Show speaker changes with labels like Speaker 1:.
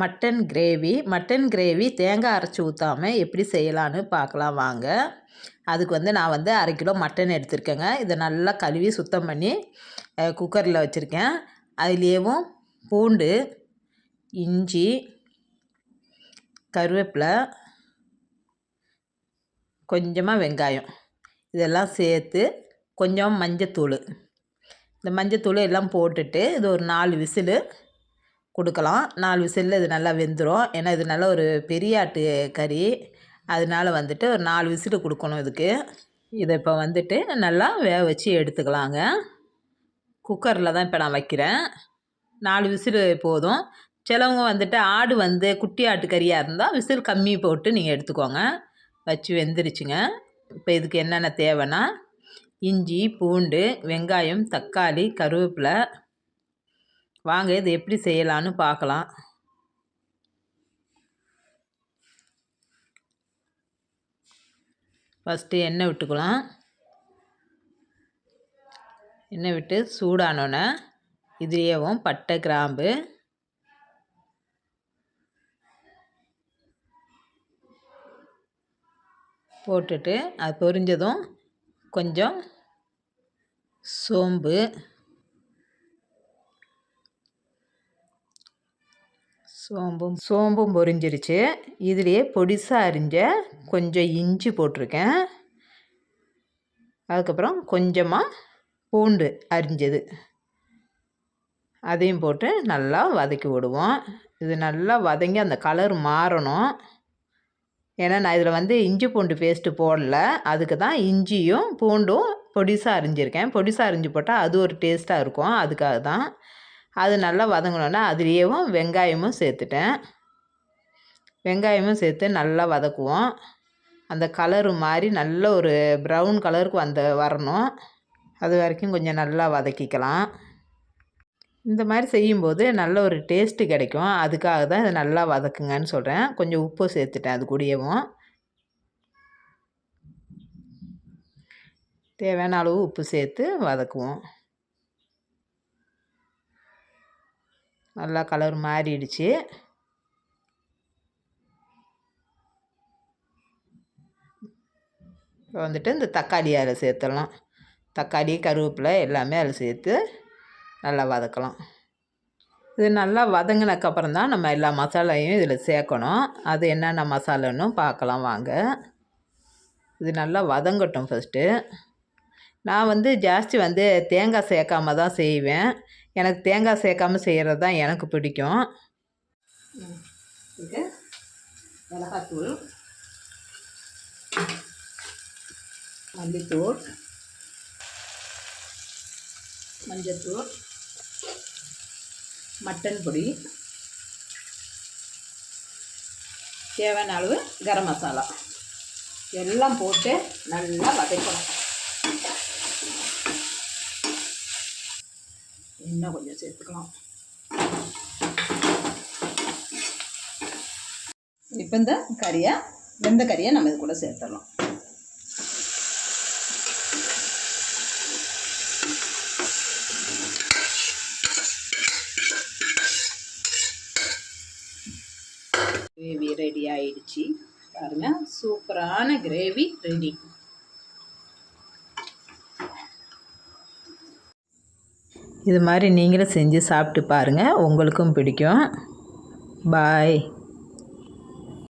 Speaker 1: Mutton gravy mutton gravy தேங்காய் அரைச்சி ஊற்றாமல் எப்படி செய்யலான்னு பார்க்கலாம் வாங்க. அதுக்கு வந்து நான் வந்து அரை கிலோ மட்டன் எடுத்திருக்கேங்க. இதை நல்லா கழுவி சுத்தம் பண்ணி குக்கரில் வச்சுருக்கேன். அதுலேயும் பூண்டு இஞ்சி கருவேப்பிலை கொஞ்சமாக வெங்காயம். இதெல்லாம் சேர்த்து கொஞ்சம் மஞ்சத்தூள். இந்த மஞ்சத்தூள் எல்லாம் போட்டுட்டு இது ஒரு நாலு விசிலு கொடுக்கலாம். நாலு விசிலில் இது நல்லா வெந்துடும் ஏன்னா இது நல்லா ஒரு பெரிய ஆட்டு கறி. அதனால வந்துட்டு ஒரு நாலு விசில் கொடுக்கணும் இதுக்கு. இதை இப்போ வந்துட்டு நல்லா வேக வச்சு எடுத்துக்கலாங்க. குக்கரில் தான் இப்போ நான் வைக்கிறேன். நாலு விசில் போதும். சிலவங்க வந்துட்டு ஆடு வந்து குட்டி ஆட்டு கறியாக இருந்தால் விசில் கம்மி போட்டு நீங்கள் எடுத்துக்கோங்க. வச்சு வெந்துருச்சுங்க. இப்போ இதுக்கு என்னென்ன தேவைன்னா இஞ்சி பூண்டு வெங்காயம் தக்காளி கருவேப்பிலை வாங்க இது எப்படி செய்யலான்னு பார்க்கலாம். ஃபஸ்ட்டு எண்ணெய் விட்டுக்கலாம். எண்ணெய் விட்டு சூடானோன்னே இதுலேயும் பட்டை கிராம்பு. போட்டுட்டு அது பொரிஞ்சதும் கொஞ்சம் சோம்பு. சோம்பும் சோம்பும் பொரிஞ்சிருச்சு. இதுலேயே பொடிசாக அரிஞ்ச கொஞ்சம் இஞ்சி போட்டிருக்கேன். அதுக்கப்புறம் கொஞ்சமாக பூண்டு அரிஞ்சது. அதையும் போட்டு நல்லா வதக்கி விடுவோம். இது நல்லா வதங்கி அந்த கலர் மாறணும். ஏன்னா நான் இதில் வந்து இஞ்சி பூண்டு பேஸ்ட்டு போடல. அதுக்கு தான் இஞ்சியும் பூண்டும் பொடிசாக அரிஞ்சிருக்கேன். பொடிசாக அரிஞ்சு போட்டால் அது ஒரு டேஸ்ட்டாக இருக்கும். அதுக்காக தான் அது நல்லா வதங்கினோன்னா அதுலேயும் வெங்காயமும் சேர்த்துட்டேன். வெங்காயமும் சேர்த்து நல்லா வதக்குவோம். அந்த கலரு மாதிரி நல்ல ஒரு ப்ரௌன் கலருக்கு வந்து வரணும். அது வரைக்கும் கொஞ்சம் நல்லா வதக்கிக்கலாம். இந்த மாதிரி செய்யும்போது நல்ல ஒரு டேஸ்ட்டு கிடைக்கும். அதுக்காக தான் இதை நல்லா வதக்குங்கன்னு சொல்கிறேன் கொஞ்சம் உப்பு சேர்த்துட்டேன் அது கூடயவும். தேவையான அளவு உப்பு சேர்த்து வதக்குவோம். நல்லா கலர் மாறிடுச்சு. இப்போ வந்துட்டு இந்த தக்காளி அதில் சேர்த்துடலாம். தக்காளி கருவேப்பிலை எல்லாமே அதில் சேர்த்து நல்லா வதக்கலாம். இது நல்லா வதங்கினக்கப்புறம் தான் நம்ம எல்லா மசாலையும் இதில் சேர்க்கணும். அது என்னென்ன மசாலான்னு பார்க்கலாம் வாங்க. இது நல்லா வதங்கட்டும் ஃபஸ்ட்டு நான் வந்து ஜாஸ்தி வந்து தேங்காய் சேர்க்காம தான் செய்வேன். எனக்கு தேங்காய் சேர்க்காம செய்கிறது தான் எனக்கு பிடிக்கும். இது மிளகாத்தூள் மல்லித்தூள் மஞ்சத்தூள் மட்டன் பொடி தேவையான அளவு கரம் மசாலா. எல்லாம் போட்டு நல்லா வதக்கணும். இன்னும் கொஞ்சம் சேர்த்துக்கலாம் இப்போ இந்த கறியை வெந்த கறியை நம்ம இது கூட சேர்த்துடலாம். கிரேவி ரெடி ஆயிடுச்சு. பாருங்கள் சூப்பரான கிரேவி ரெடி இது மாதிரி நீங்களும் செஞ்சு சாப்பிட்டு பாருங்கள் உங்களுக்கும் பிடிக்கும். பாய்